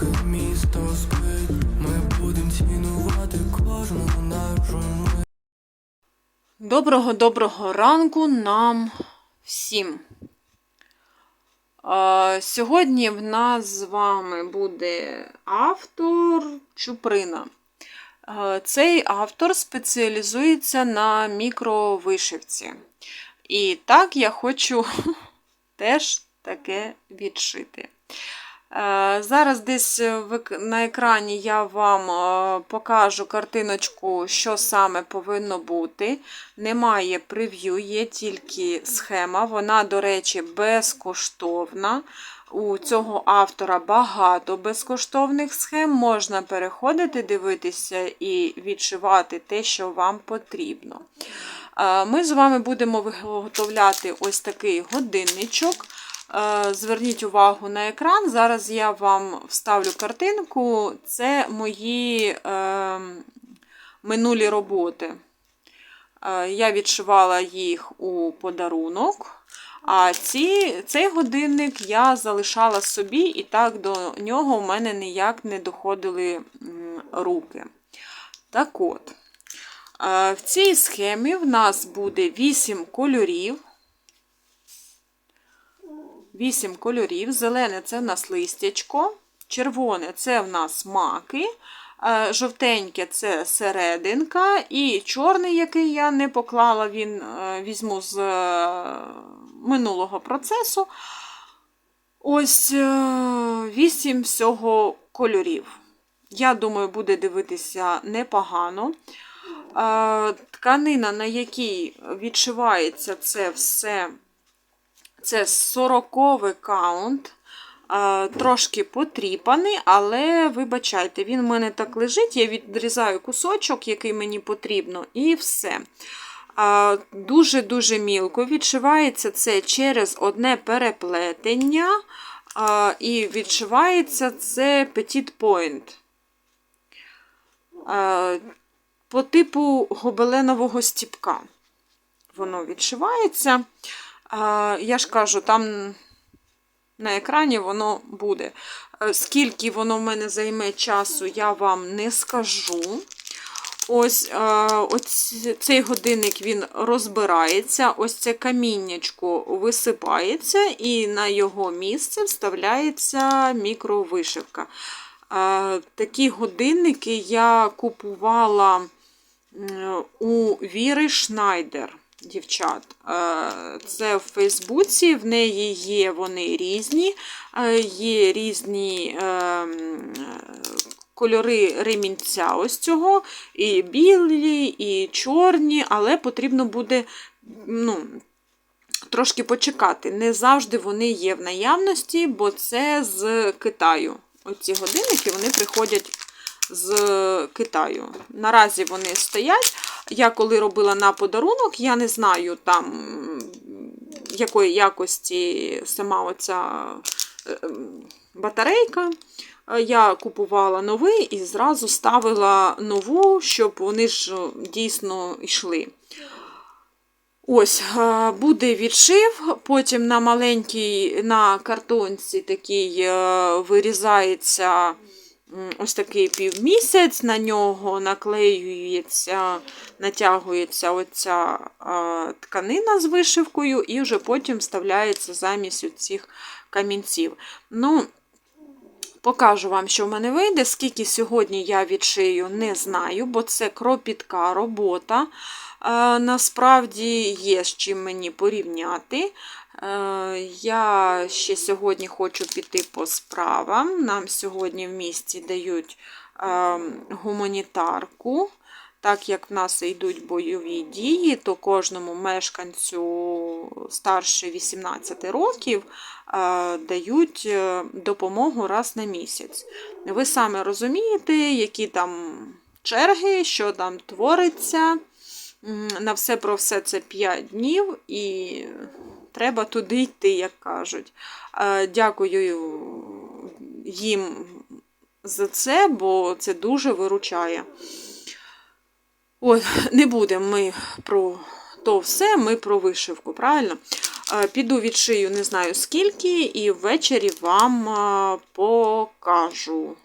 поки місто спить, ми будем цінувати кожну нашу мить. Доброго доброго ранку нам всім. Сьогодні в нас з вами буде автор Чуприна. Цей автор спеціалізується на мікровишивці. І так я хочу теж таке відшити. Е, Зараз десь на екрані я вам е, покажу картиночку, що саме повинно бути. Немає прев'ю, є тільки схема. Вона, до речі, безкоштовна. У цього автора багато безкоштовних схем. Можна переходити, дивитися і відшивати те, що вам потрібно. Е, Ми з вами будемо виготовляти ось такий годинничок. Е, Зверніть увагу на екран. Зараз я вам вставлю картинку. Це мої е, минулі роботи. Е, Я відшивала їх у подарунок. А ці, цей годинник я залишала собі, і так до нього в мене ніяк не доходили руки. Так от, е, в цій схемі в нас буде 8 кольорів. 8 кольорів. Зелене це в нас листячко, червоне це в нас маки, е, жовтеньке це серединка, і чорний, який я не поклала, він е, візьму з е, минулого процесу. Ось 8 всього кольорів. Я думаю, буде дивитися непогано. Тканина, на якій відшивається це все. Це 40 каунт. Е, Трошки потріпаний, але вибачайте, він в мене так лежить. Я відрізаю кусочок, який мені потрібно, і все. Е, Дуже-дуже мілко відшивається це через одне переплетення. е, І відшивається це Petit Point. По типу гобеленового стіпка. Воно відшивається. Я ж кажу, там на екрані воно буде. Е, Скільки воно в мене займе часу, я вам не скажу. Ось, е, ось цей годинник він розбирається, ось це каміннячко висипається, і на його місце вставляється мікровишивка. Е, Такі годинники я купувала у Віри Шнайдер дівчат. Е, Це в Фейсбуці, в неї є вони різні, е, є різні е, кольори ремінця ось цього, і білі, і чорні, але потрібно буде ну, трошки почекати. Не завжди вони є в наявності, бо це з Китаю. Оці годинники вони приходять з Китаю. Наразі вони стоять. Я коли робила на подарунок, я не знаю там якої якості сама оця е, батарейка. Е, Я купувала новий і зразу ставила нову, щоб вони ж е, дійсно йшли. Ось, буде відшив, потім на маленькій на картонці такий вирізається ось такий півмісяць, на нього наклеюється, натягується оця тканина з вишивкою, і вже потім вставляється замість цих камінців. Ну, Покажу вам, що в мене вийде. Скільки сьогодні я відшию, не знаю, бо це кропітка робота. Насправді є з чим мені порівняти. Е, я ще сьогодні хочу піти по справам. Нам сьогодні в місті дають е, гуманітарку. Так як в нас йдуть бойові дії, то кожному мешканцю старше 18 років е, дають е, допомогу раз на місяць. Ви саме розумієте, які там черги, що там твориться. На все про все це 5 днів, і треба туди йти, як кажуть. Е, Дякую їм за це, бо це дуже виручає. От, не будемо ми про то все, ми про вишивку, правильно? Е, Піду відшию не знаю скільки, і ввечері вам е, покажу.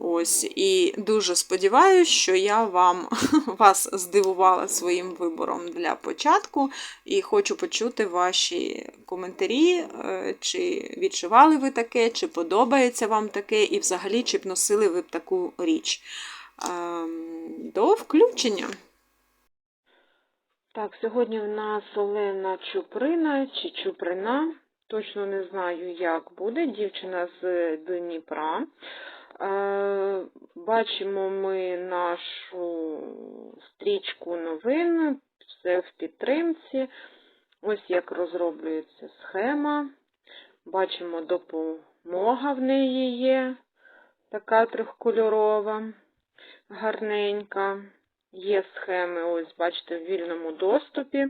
Ось, і дуже сподіваюся, що я вам вас здивувала своїм вибором для початку. І хочу почути ваші коментарі, е, чи відчували ви таке, чи подобається вам таке, і взагалі, чи б носили ви б таку річ. Ем, До включення. Так, сьогодні в нас Олена Чуприна чи Чуприна. Точно не знаю, як буде. Дівчина з Дніпра. Е, Бачимо ми нашу стрічку новин, все в підтримці. Ось як розроблюється схема. Бачимо, допомога в неї є, така трьохкольорова, гарненька. Є схеми, ось, бачите, в вільному доступі.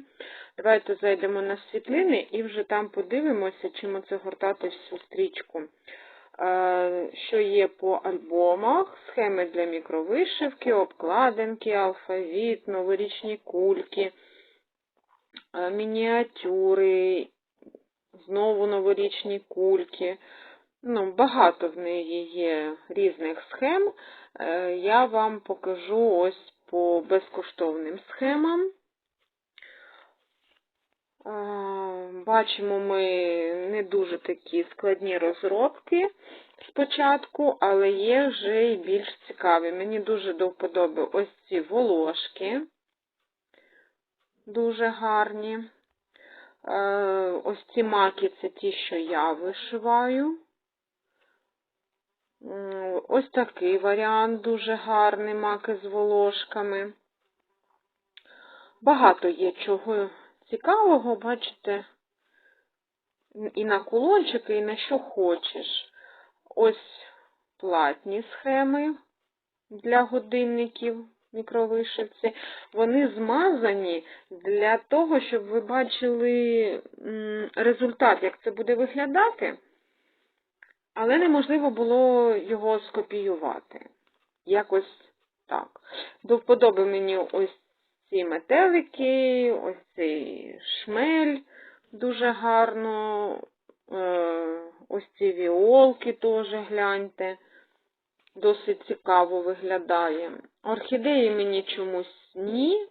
Давайте зайдемо на світлини і вже там подивимося, чим оце гортати всю стрічку. Е, Що є по альбомах, схеми для мікровишивки, обкладинки, алфавіт, новорічні кульки, е, мініатюри, знову новорічні кульки. Ну, багато в неї є різних схем. Е, Я вам покажу ось по безкоштовним схемам. Е, Бачимо ми не дуже такі складні розробки спочатку, але є вже і більш цікаві. Мені дуже до вподоби ось ці волошки. Дуже гарні. Е, Ось ці маки це ті, що я вишиваю. Ось такий варіант дуже гарний, маки з волошками. Багато є чого цікавого, бачите, і на кулончики, і на що хочеш. Ось платні схеми для годинників мікровишивці. Вони змазані для того, щоб ви бачили результат, як це буде виглядати, але неможливо було його скопіювати. Якось так. До вподоби мені ось ці метелики, ось цей шмель дуже гарно. Е, Ось ці віолки теж гляньте. Досить цікаво виглядає. Орхідеї мені чомусь ні.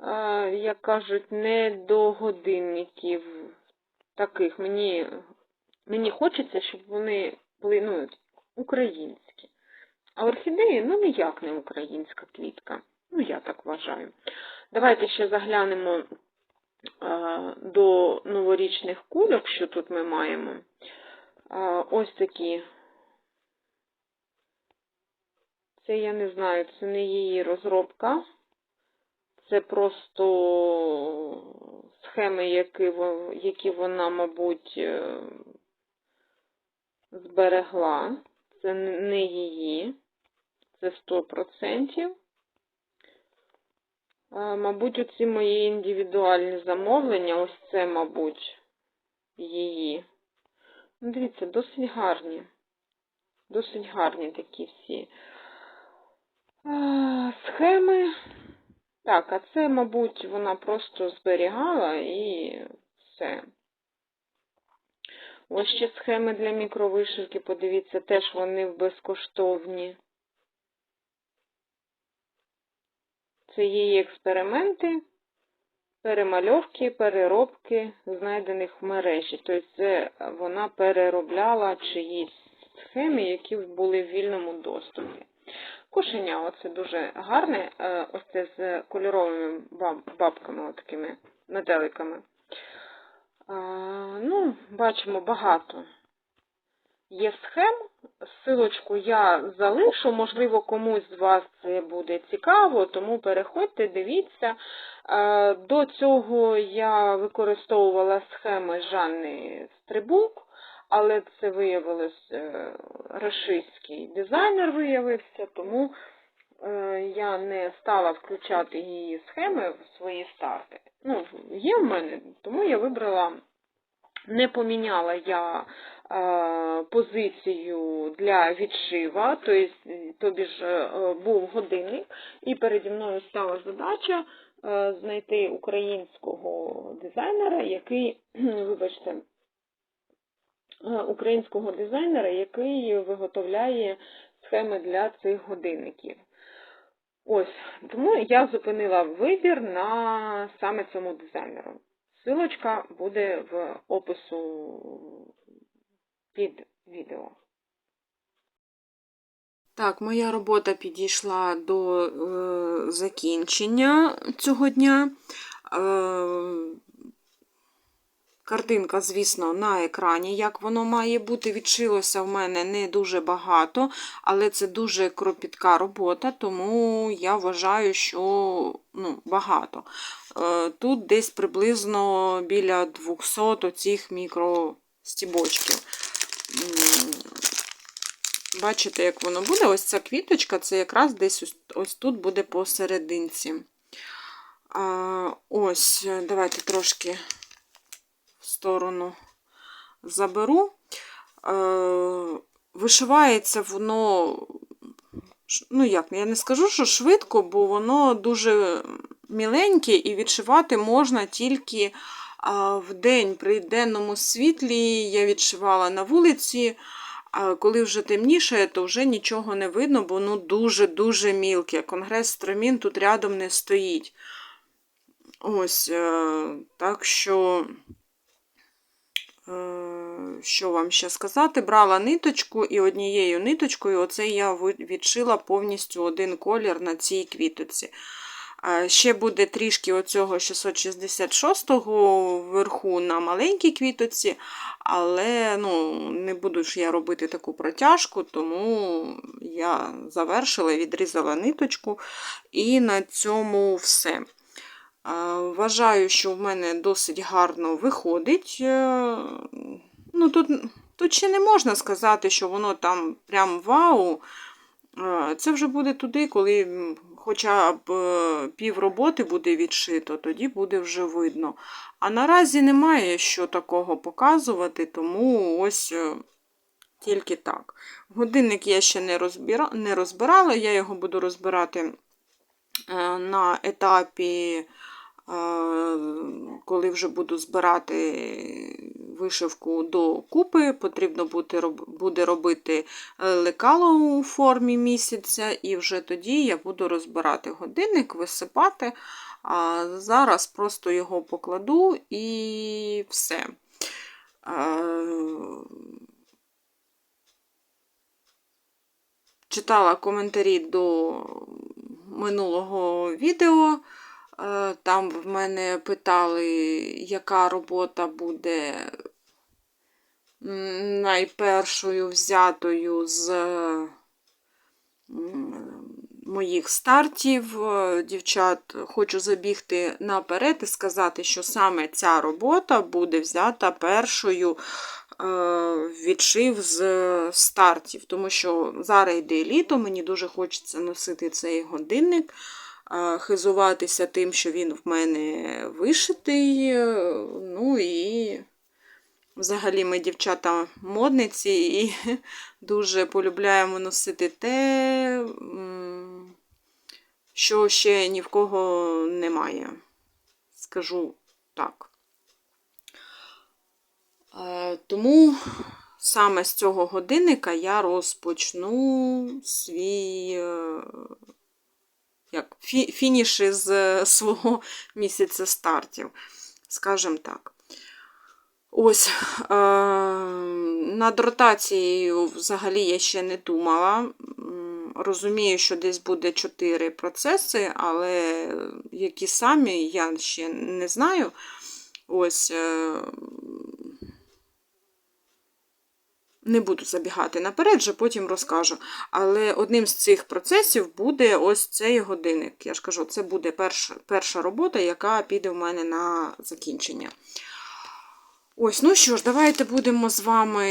Е, Як кажуть, не до годинників таких. Мені, мені хочеться, щоб вони були ну, українські. А орхідеї, ну, ніяк не українська квітка. Ну, я так вважаю. Давайте ще заглянемо е, до новорічних кульок, що тут ми маємо. Е, Ось такі. Це я не знаю, це не її розробка. Це просто схеми, які, які вона, мабуть, е, зберегла. Це не її. Це 100%. Мабуть, оці мої індивідуальні замовлення, ось це, мабуть, її. Ну, дивіться, досить гарні. Досить гарні такі всі. Схеми. Так, а це, мабуть, вона просто зберігала і все. Ось ще схеми для мікровишивки, подивіться, теж вони безкоштовні. Це її експерименти, перемальовки, переробки, знайдених в мережі. Тобто це вона переробляла чиїсь схеми, які були в вільному доступі. Кошеня, оце дуже гарне, е, ось це з кольоровими бабками, такими метеликами. Ну, бачимо багато є схем. Силочку я залишу, можливо, комусь з вас це буде цікаво, тому переходьте, дивіться. Е, До цього я використовувала схеми Жанни Стрибук, але це виявилось е, рашистський дизайнер виявився, тому е, я не стала включати її схеми в свої старти. Ну, є в мене, тому я вибрала, не поміняла я позицію для відшива, тобто, тобі ж е, був годинник, і переді мною стала задача е, знайти українського дизайнера, який, вибачте, е, українського дизайнера, який виготовляє схеми для цих годинників. Ось, тому я зупинила вибір на саме цьому дизайнеру. Силочка буде в опису під відео. Так, моя робота підійшла до е, закінчення цього дня. Е, картинка, звісно, на екрані, як воно має бути. Відшилося в мене не дуже багато, але це дуже кропітка робота, тому я вважаю, що ну, багато. Е, тут десь приблизно біля 200 оцих мікростібочків. Бачите, як воно буде? Ось ця квіточка, це якраз десь ось, ось тут буде посерединці. А, ось, давайте трошки в сторону заберу. Е, вишивається воно, ну як, я не скажу, що швидко, бо воно дуже міленьке і відшивати можна тільки а, в день при денному світлі. Я відшивала на вулиці. А коли вже темніше, то вже нічого не видно, бо воно дуже-дуже мілке. Конгрес стромін тут рядом не стоїть. Ось, е, так що, е, що вам ще сказати? Брала ниточку і однією ниточкою оце я відшила повністю один колір на цій квітоці. Ще буде трішки оцього 666-го вверху на маленькій квітоці, але ну, не буду ж я робити таку протяжку, тому я завершила, відрізала ниточку, і на цьому все. Вважаю, що в мене досить гарно виходить. Е, Ну, тут, тут ще не можна сказати, що воно там прям вау. Е, Це вже буде туди, коли хоча б е, пів роботи буде відшито, тоді буде вже видно. А наразі немає що такого показувати, тому ось е, тільки так. Годинник я ще не, розбира... не розбирала, я його буду розбирати на етапі, коли вже буду збирати вишивку до купи, потрібно буде, робити е, лекало у формі місяця, і вже тоді я буду розбирати годинник, висипати. А зараз просто його покладу і все. Читала коментарі до минулого відео. Е, Там в мене питали, яка робота буде найпершою взятою з моїх стартів. Е, Дівчат, хочу забігти наперед і сказати, що саме ця робота буде взята першою е, відшив з стартів, тому що зараз йде літо, мені дуже хочеться носити цей годинник, е, хизуватися тим, що він в мене вишитий. е, Ну і взагалі ми дівчата модниці і дуже полюбляємо носити те, що ще ні в кого немає. Скажу так. Е, Тому саме з цього годинника я розпочну свій е, як, фі- фініш із е, свого місяця стартів, скажімо так. Ось е, над ротацією взагалі я ще не думала. Розумію, що десь буде 4 процеси, але які самі я ще не знаю. Ось е, не буду забігати наперед, вже потім розкажу. Але одним з цих процесів буде ось цей годинник. Я ж кажу, це буде перша, перша робота, яка піде в мене на закінчення. Ось, ну що ж, давайте будемо з вами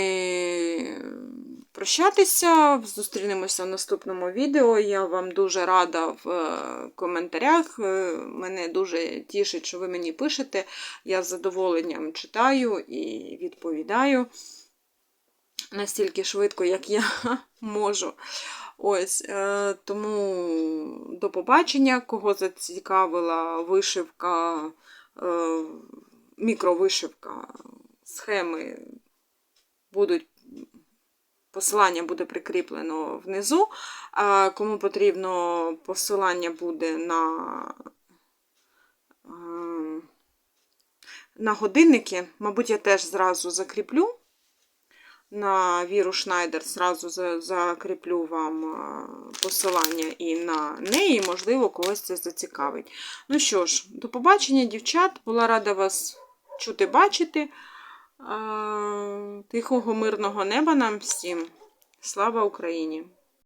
прощатися. Зустрінемося в наступному відео. Я вам дуже рада в е, коментарях. Е, Мене дуже тішить, що ви мені пишете. Я з задоволенням читаю і відповідаю настільки швидко, як я можу. Ось, е, тому до побачення, кого зацікавила вишивка, е, мікровишивка, схеми будуть. Посилання буде прикріплено внизу. А кому потрібно, посилання буде на, е, на годинники. Мабуть, я теж зразу закріплю на Віру Шнайдер, зразу закріплю вам е, посилання і на неї, можливо, когось це зацікавить. Ну що ж, до побачення, дівчат. Була рада вас чути, бачити. Е, Тихого, мирного неба нам всім. Слава Україні!